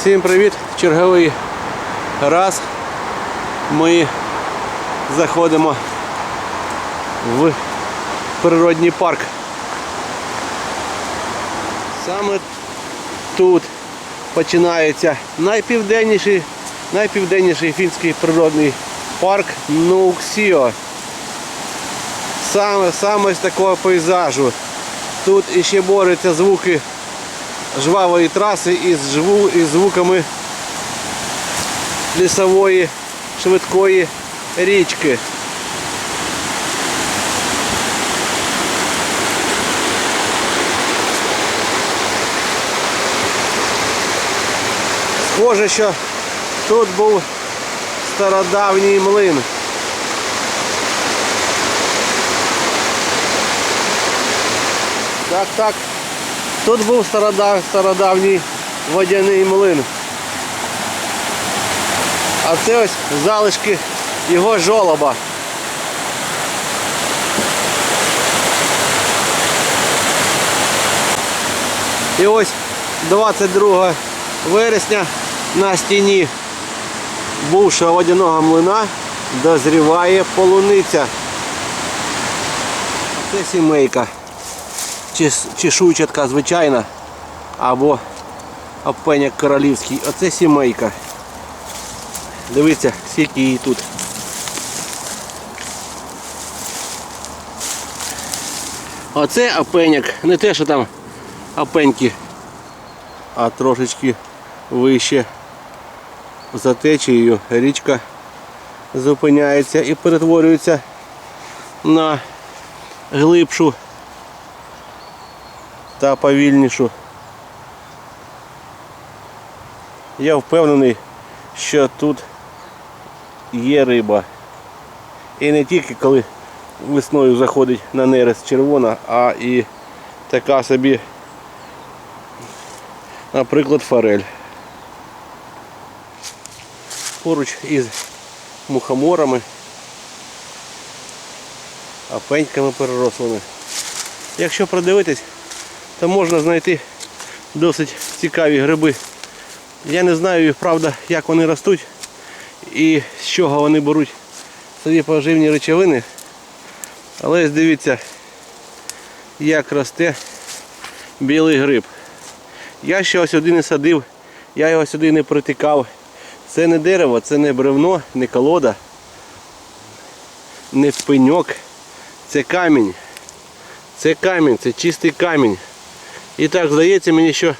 Всім привіт! Черговий раз ми заходимо в природній парк. Саме тут починається найпівденніший, найпівденніший фінський природний парк Нуксіо. Саме, саме з такого пейзажу. Тут іще борються звуки жвавої траси із, жву, із звуками лісової швидкої річки. Схоже, що тут був стародавній млин. Так, так. Тут був стародав, стародавній водяний млин. А це ось залишки його жолоба. І ось 22 вересня на стіні бувшого водяного млина дозріває полуниця. Це сімейка. Чес- Чешуйча така звичайна або опеняк королівський. Оце сімейка. Дивіться, скільки її тут. Оце опеняк, не те, що там опеньки, а трошечки вище за течією річка зупиняється і перетворюється на глибшу та повільнішу. Я впевнений, що тут є риба. І не тільки коли весною заходить на нерест червона, а і така собі, наприклад, форель. Поруч із мухоморами, апеньками перерослими. Якщо продивитись, то можна знайти досить цікаві гриби. Я не знаю, правда, як вони ростуть і з чого вони беруть собі поживні речовини. Але ось дивіться, як росте білий гриб. Я ще ось один і садив, я його сюди не притикав. Це не дерево, це не бревно, не колода, не пеньок, це камінь. Це камінь, це чистий камінь. І так здається мені, що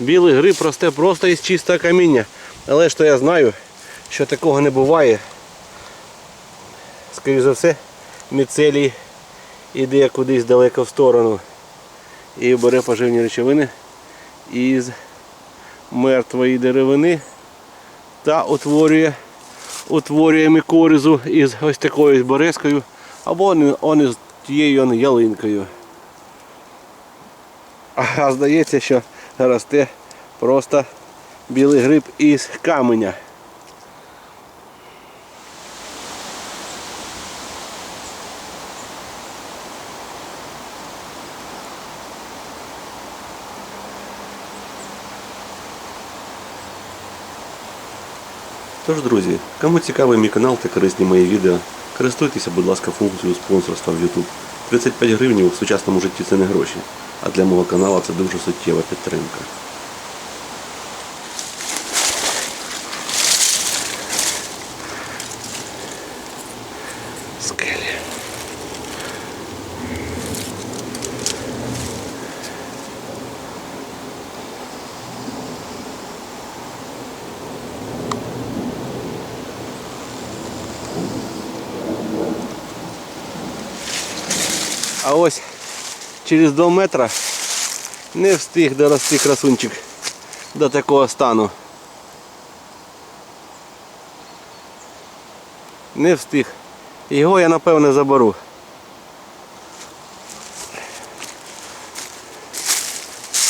білий гриб росте просто із чистого каміння. Але ж то я знаю, що такого не буває. Скоріше за все, міцелій іде кудись далеко в сторону і бере поживні речовини із мертвої деревини та утворює, утворює мікоризу із ось такою березкою або он, із тією ялинкою. А здається, що росте просто білий гриб із каменя. Тож, друзі, кому цікавий мій канал та корисні мої відео, користуйтеся, будь ласка, функцією спонсорства в YouTube. 35 гривень в сучасному житті це не гроші, а для мого каналу це дуже суттєва підтримка. Скелі. А ось через 2 метра не встиг дорости красунчик до такого стану. Не встиг. Його я напевне заберу.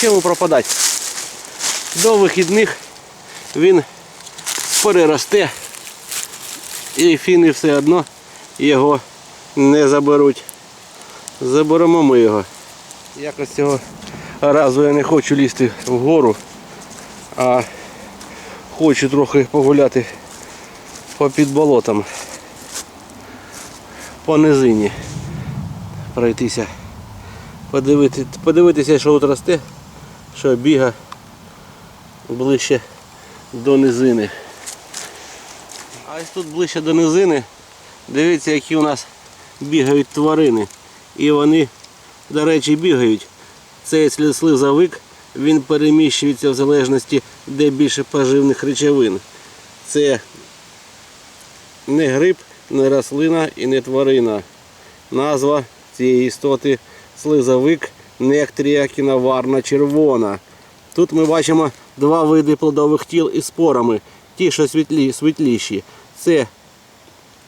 Чому пропадати? До вихідних він переросте і фіни все одно його не заберуть. Заберемо ми його. Якось цього разу я не хочу лізти вгору, а хочу трохи погуляти по під болотам. По низині. Пройтися. Подивити, подивитися, що тут росте, що біга ближче до низини. А ось тут ближче до низини. Дивіться, які у нас бігають тварини. І вони, до речі, бігають. Цей слі- він переміщується в залежності, де більше поживних речовин. Це не гриб, не рослина і не тварина. Назва цієї істоти слизовик нектрія кіноварна червона. Тут ми бачимо два види плодових тіл із спорами. Ті, що світлі, світліші. Це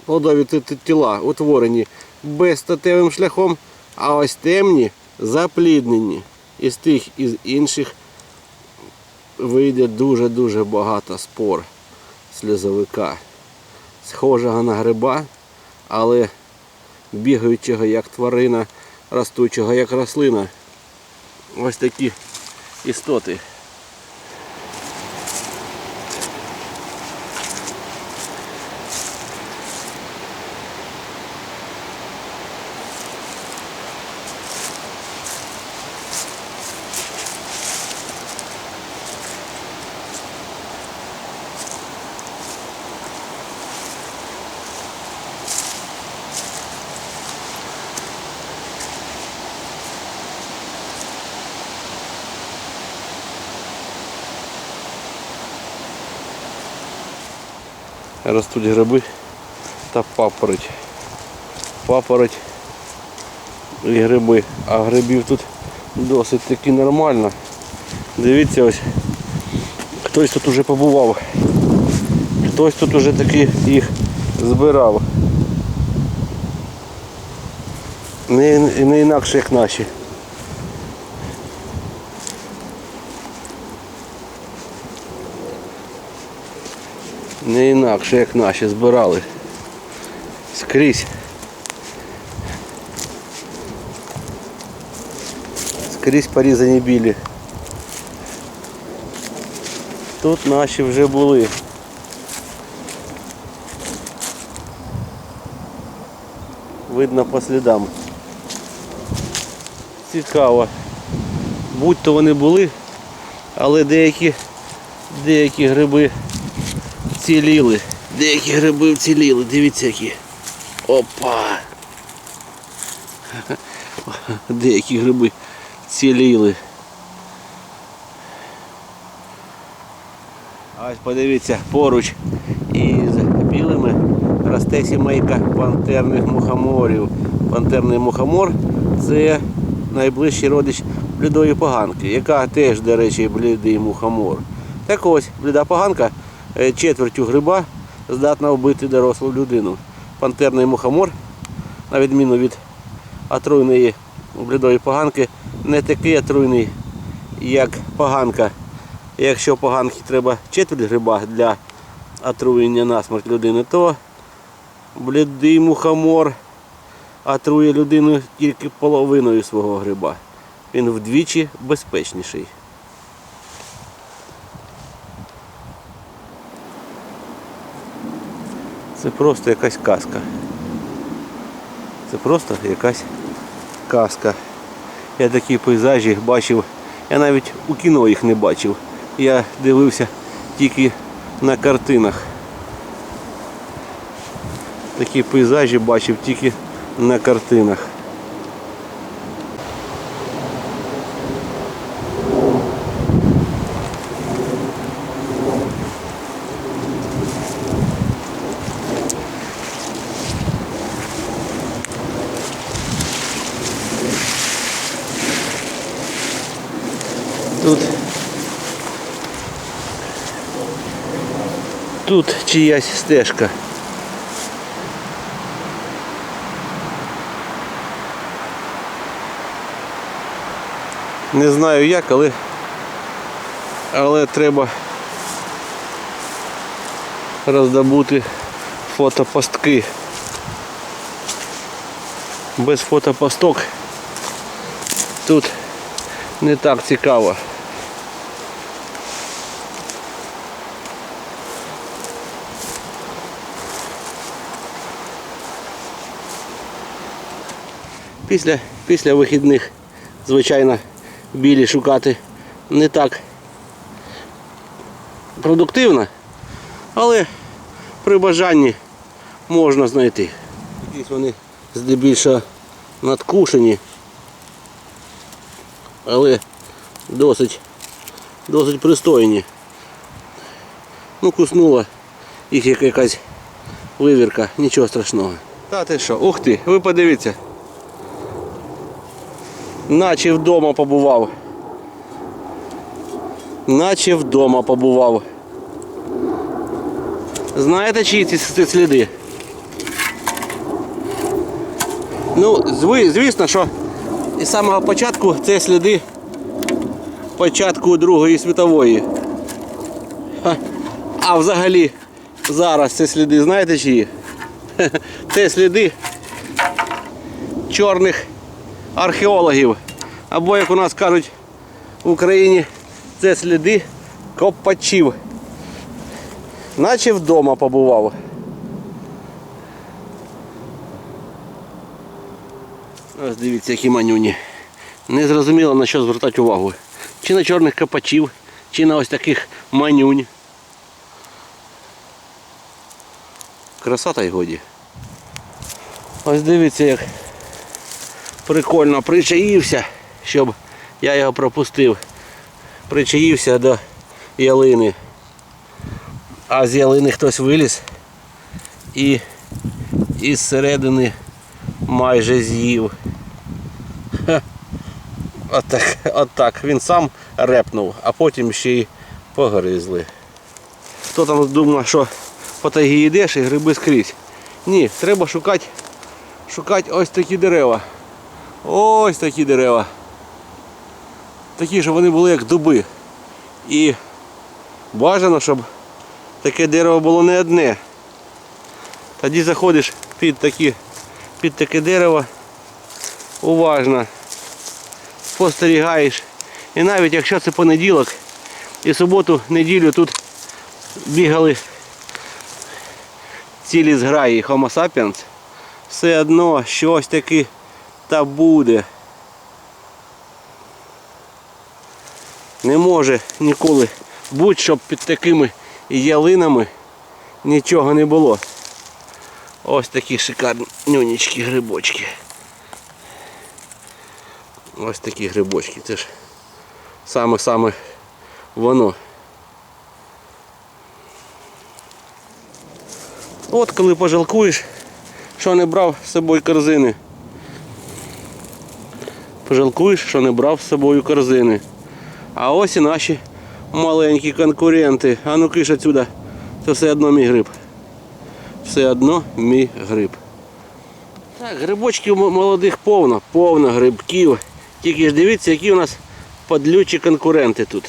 плодові тіла утворені безстатевим шляхом, а ось темні запліднені. Із тих і з інших вийде дуже-дуже багато спор сльозовика. Схожого на гриба, але бігаючого як тварина, ростучого як рослина. Ось такі істоти. Ростуть гриби та папороть. Папороть і гриби. А грибів тут досить таки нормально. Дивіться ось. Хтось тут уже побував. Хтось тут уже таки їх збирав. Не, не інакше як наші. Не інакше, як наші збирали. Скрізь. Скрізь порізані білі. Тут наші вже були. Видно по слідам. Цікаво. Будь-то вони були, але деякі, деякі гриби вціліли. Деякі гриби вціліли, дивіться які. Опа! Деякі гриби вціліли. Ось подивіться, поруч із білими росте сімейка пантерних мухоморів. Пантерний мухомор це найближчий родич блідої поганки, яка теж, до речі, блідий мухомор. Так ось, бліда поганка четвертю гриба здатна вбити дорослу людину. Пантерний мухомор, на відміну від отруйної блідої поганки, не такий отруйний, як поганка. Якщо поганки треба четверть гриба для отруєння насмерть людини, то блідий мухомор отрує людину тільки половиною свого гриба. Він вдвічі безпечніший. Це просто якась казка. Це просто якась казка. Я такі пейзажі бачив. Я навіть у кіно їх не бачив. Я дивився тільки на картинах. Такі пейзажі бачив тільки на картинах. Тут Тут чиясь стежка. Не знаю як, але, але треба роздобути фотопостки. Без фотопосток тут не так цікаво. Після, після вихідних, звичайно, білі шукати не так продуктивно, але при бажанні можна знайти. Якісь вони здебільшого надкушені, але досить, досить пристойні. Ну, куснула їх якась вивірка, нічого страшного. Та ти що, ух ти, ви подивіться. Наче вдома побував. Наче вдома побував. Знаєте, чиї ці, сліди? Ну, звісно, що із самого початку це сліди початку Другої світової. А взагалі зараз це сліди, знаєте чиї? Це сліди чорних археологів. Або, як у нас кажуть в Україні, це сліди копачів. Наче вдома побував. Ось дивіться, які манюні. Не зрозуміло на що звертати увагу. Чи на чорних копачів, чи на ось таких манюнь. Краса та й годі. Ось дивіться, як прикольно причаївся, щоб я його пропустив. Причаївся до ялини. А з ялини хтось виліз і із середини майже з'їв. Отак, отак. Він сам репнув, а потім ще й погризли. Хто там думав, що по тайгі йдеш і гриби скрізь. Ні, треба шукати, шукати ось такі дерева. Ось такі дерева. Такі, щоб вони були як дуби. І бажано, щоб таке дерево було не одне. Тоді заходиш під, такі, під таке дерево уважно, спостерігаєш. І навіть якщо це понеділок і суботу, неділю тут бігали цілі зграї Homo sapiens, все одно щось таке та буде. Не може ніколи будь щоб під такими ялинами нічого не було. Ось такі шикарнюнічкі грибочки. Ось такі грибочки. Це ж саме-саме воно. От коли пожалкуєш, що не брав з собою корзини. Пожалкуєш, що не брав з собою корзини. А ось і наші маленькі конкуренти. А ну киш отсюда. Це все одно мій гриб. Все одно мій гриб. Так, грибочків молодих повно, повно грибків. Тільки ж дивіться, які у нас подлючі конкуренти тут.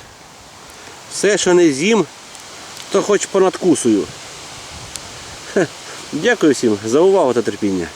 Все, що не з'їм, то хоч понадкусую. Хе. Дякую всім за увагу та терпіння.